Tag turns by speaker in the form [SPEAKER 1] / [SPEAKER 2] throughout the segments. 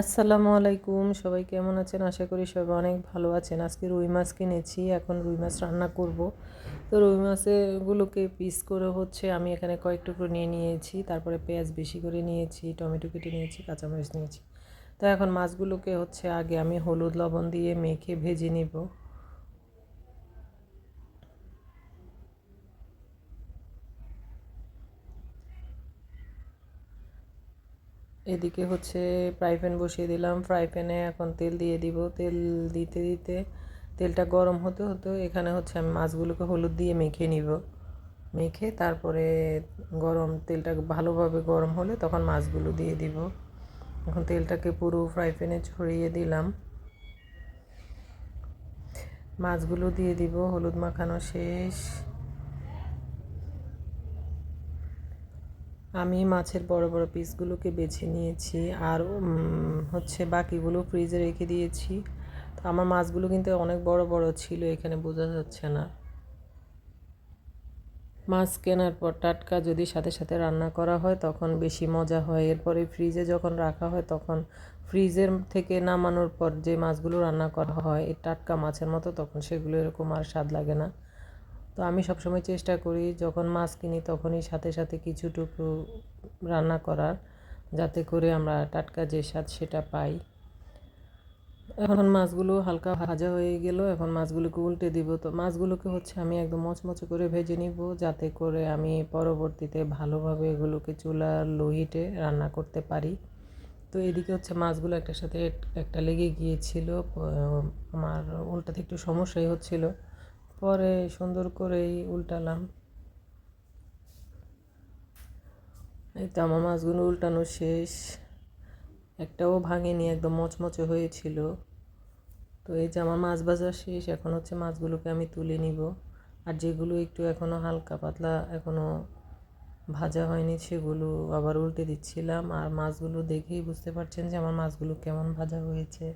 [SPEAKER 1] আসসালামু আলাইকুম, সবাই কেমন আছেন? আশা করি সবাই অনেক ভালো আছেন। আজকে রুই মাছ কিনেছি, এখন রুই মাছ রান্না করব। তো রুই মাছগুলোকে পিস করে হচ্ছে আমি এখানে কয়েক টুকরো নিয়ে নিয়েছি, তারপরে পেঁয়াজ বেশি করে নিয়েছি, টমেটো কেটে নিয়েছি, কাঁচামরিচ নিয়েছি। তো এখন মাছগুলোকে হচ্ছে আগে আমি হলুদ লবণ দিয়ে মেখে ভেজে নিব। এদিকে হচ্ছে ফ্রাই প্যান বসিয়ে দিলাম। ফ্রাই প্যানে এখন তেল দিয়ে দিব। তেল দিতে দিতে তেলটা গরম হতে হতে এখানে হচ্ছে আমি মাছগুলোকে হলুদ দিয়ে মেখে নিব। মেখে তারপরে গরম তেলটা ভালোভাবে গরম হলে তখন মাছগুলো দিয়ে দিব। এখন তেলটাকে পুরো ফ্রাই প্যানে ছড়িয়ে দিলাম। মাছগুলো দিয়ে দিব। হলুদ মাখানো শেষ। আমি মাছের বড় বড় পিসগুলোকে বেছে নিয়েছি আর হচ্ছে বাকিগুলো ফ্রিজে রেখে দিয়েছি। তো আমার মাছগুলো কিন্তু অনেক বড় বড় ছিল, এখানে বোঝা যাচ্ছে না। মাছ কেনার পর টাটকা যদি সাথে সাথে রান্না করা হয় তখন বেশি মজা হয়। এরপরে ফ্রিজে যখন রাখা হয় তখন ফ্রিজের থেকে নামানোর পর যে মাছগুলো রান্না করা হয়, এই টাটকা মাছের মতো, তখন সেগুলো এরকম আর স্বাদ লাগে না। তো আমি সবসময় চেষ্টা করি যখন মাছ কিনি তখনই সাথে সাথে কিছু টুকরো রান্না করার, যাতে করে আমরা টাটকা যে স্বাদ সেটা পাই। এখন মাছগুলো হালকা ভাজা হয়ে গেল, এখন মাছগুলোকে উল্টে দিব। তো মাছগুলোকে হচ্ছে আমি একদম মচমচে করে ভেজে নিব, যাতে করে আমি পরবর্তীতে ভালোভাবে এগুলোকে চুলার লোহিটে রান্না করতে পারি। তো এদিকে হচ্ছে মাছগুলো একটার সাথে একটা লেগে গিয়েছিল আমার উল্টাতে একটু সমস্যাই হচ্ছিল। পরে সুন্দর করেই উল্টালাম। এই তো আমার মাছগুলো উল্টানো শেষ। একটাও ভাঙেনি, একদম মচমচে হয়েছিল। তো এই যে আমার মাছ বাজার শেষ, এখন হচ্ছে মাছগুলোকে আমি তুলে নিব। আর যেগুলো একটু এখনও হালকা পাতলা এখনও ভাজা হয়নি, সেগুলো আবার উল্টে দিচ্ছিলাম। আর মাছগুলো দেখেই বুঝতে পারছেন যে আমার মাছগুলো কেমন ভাজা হয়েছে।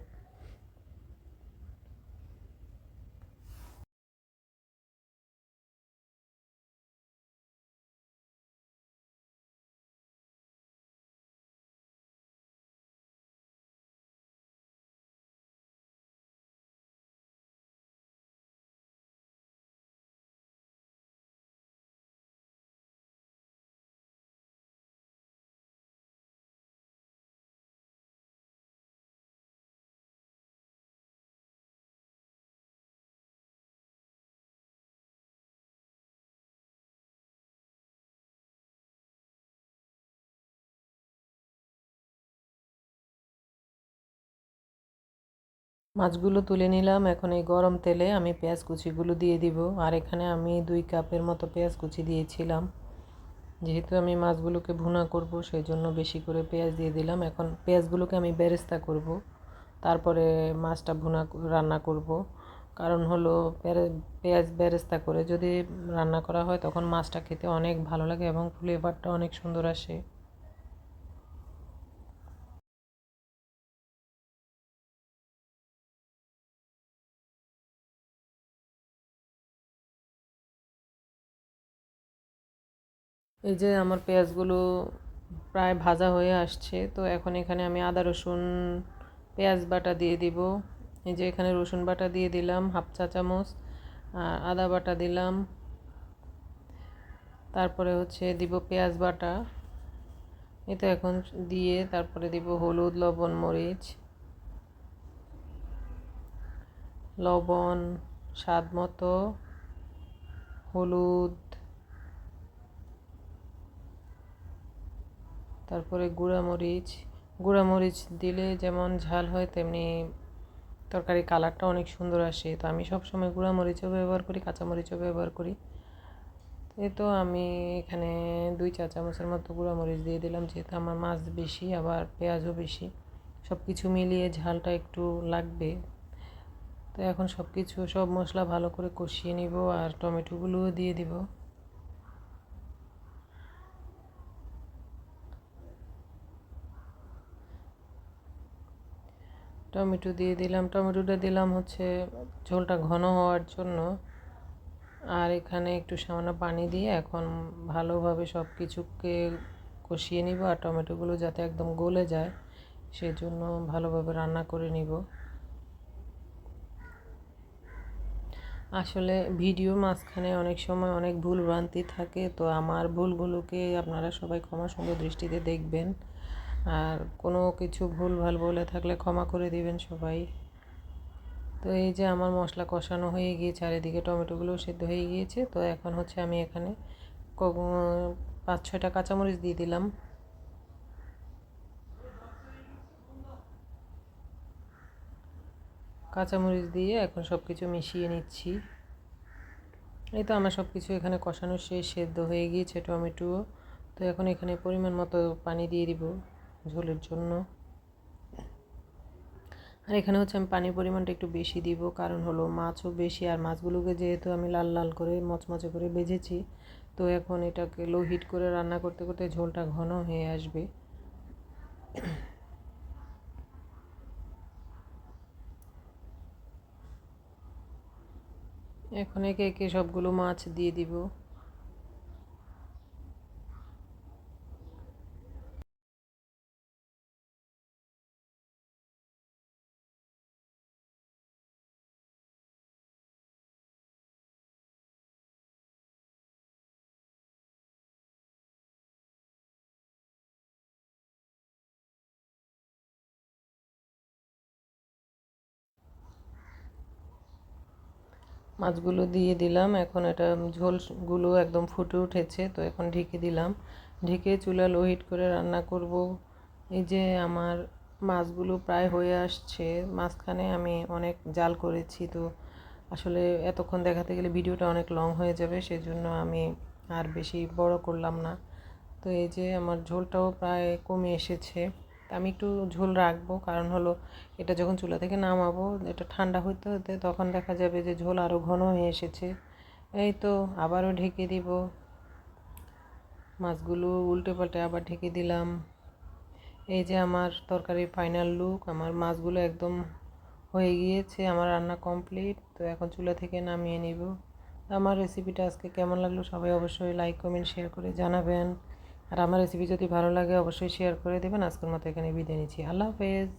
[SPEAKER 1] মাছগুলো তুলে নিলাম। এখন এই গরম তেলে আমি পেঁয়াজ কুচিগুলো দিয়ে দিব। আর এখানে আমি দুই কাপের মতো পেঁয়াজ কুচি দিয়েছিলাম। যেহেতু আমি মাছগুলোকে ভুনা করব সেই জন্য বেশি করে পেঁয়াজ দিয়ে দিলাম। এখন পেঁয়াজগুলোকে আমি বেরেস্তা করব। তারপরে মাছটা ভুনা রান্না করব। কারণ হলো পেঁয়াজ বেরেস্তা করে যদি রান্না করা হয়, তখন মাছটা খেতে অনেক ভালো লাগে এবং ফ্লেভারটা অনেক সুন্দর আসে। এই যে আমার পেঁয়াজগুলো প্রায় ভাজা হয়ে আসছে, তো এখন এখানে আমি আদা, রসুন, পেঁয়াজ বাটা দিয়ে দিব। এই যে এখানে রসুন বাটা দিয়ে দিলাম, হাফ চা চামচ, আর আদা বাটা দিলাম। তারপরে হচ্ছে দিব পেঁয়াজ বাটা। এটা এখন দিয়ে তারপরে দিব হলুদ, লবণ, মরিচ। লবণ, স্বাদ মতো, হলুদ তারপরে গুঁড়ামরিচ গুঁড়ামরিচ দিলে যেমন ঝাল হয়, তেমনি তরকারি কালারটা অনেক সুন্দর আসে। তো আমি সবসময় গুঁড়ামরিচও ব্যবহার করি, কাঁচামরিচও ব্যবহার করি। এ তো আমি এখানে দুই চা চামচের মতো গুঁড়ামরিচ দিয়ে দিলাম, যেহেতু আমার মাছ বেশি, আবার পেঁয়াজও বেশি। সব কিছু মিলিয়ে ঝালটা একটু লাগবে। তো এখন সব কিছু সব মশলা ভালো করে কষিয়ে নিব আর টমেটোগুলোও দিয়ে দিব। টমেটো দিয়ে দিলাম। টমেটোটা দিলাম হচ্ছে ঝোলটা ঘন হওয়ার জন্য। আর এখানে একটু সামান্য পানি দিয়ে এখন ভালোভাবে সব কিছুকে কষিয়ে নিব আর টমেটোগুলো যাতে একদম গলে যায়, সেজন্য ভালোভাবে রান্না করে নিব। আসলে ভিডিও মাঝখানে অনেক সময় অনেক ভুল ভ্রান্তি থাকে, তো আমার ভুলগুলোকে আপনারা সবাই ক্ষমা সুন্দর দৃষ্টিতে দেখবেন। আর কোনো কিছু ভুল ভালো বলে থাকলে ক্ষমা করে দিবেন সবাই। তো এই যে আমার মশলা কষানো হয়ে গিয়ে চারিদিকে টমেটোগুলো সেদ্ধ হয়ে গিয়েছে, তো এখন হচ্ছে আমি এখানে পাঁচ ছয়টা কাঁচামরিচ দিয়ে দিলাম। কাঁচামরিচ দিয়ে এখন সব কিছু মিশিয়ে নিচ্ছি। এই তো আমার সব কিছু এখানে কষানো শেষ, সেদ্ধ হয়ে গিয়েছে টমেটো তো এখন এখানে পরিমাণ মতো পানি দিয়ে দিব। ঝোলের জন্য। আর এখানে হচ্ছে আমি পানির পরিমাণটা একটু বেশি দিব, কারণ হলো মাছও বেশি, আর মাছগুলোকে যেহেতু আমি লাল লাল করে, মচমচে করে বেজেছি, তো এখন এটাকে লো হিট করে রান্না করতে করতে ঝোলটা ঘন হয়ে আসবে। এখন একে একে সবগুলো মাছ দিয়ে দিব। মাছগুলো দিয়ে দিলাম। এখন এটা ঝোলগুলো একদম ফুটে উঠেছে, তো এখন ঢেকে দিলাম। ঢেকে চুলা লো হিট করে রান্না করব। এই যে আমার মাছগুলো প্রায় হয়ে আসছে, মাঝখানে আমি অনেক জাল করেছি, তো আসলে এতক্ষণ দেখাতে গেলে ভিডিওটা অনেক লং হয়ে যাবে, সেজন্য আমি আর বেশি বড় করলাম না। তো এই যে আমার ঝোলটাও প্রায় কমে এসেছে। আমি একটু ঝোল রাখব। কারণ হলো, এটা যখন চুলা থেকে নামাবো, এটা ঠান্ডা হতে হতে তখন দেখা যাবে যে ঝোল আরও ঘন হয়ে এসেছে। এই তো আবারও ঢেকে দিব। মাছগুলো উল্টে পাল্টে আবার ঢেকে দিলাম। এই যে আমার তরকারির ফাইনাল লুক আমার মাছগুলো একদম হয়ে গিয়েছে, আমার রান্না কমপ্লিট তো এখন চুলা থেকে নামিয়ে নিব। আমার রেসিপিটা আজকে কেমন লাগল সবাই অবশ্যই লাইক কমেন্ট শেয়ার করে জানাবেন। আর আমার রেসিপি যদি ভালো লাগে অবশ্যই শেয়ার করে দেবেন। আজকের মতো এখানে বিদায় নিচ্ছি। আল্লাহ হাফেজ।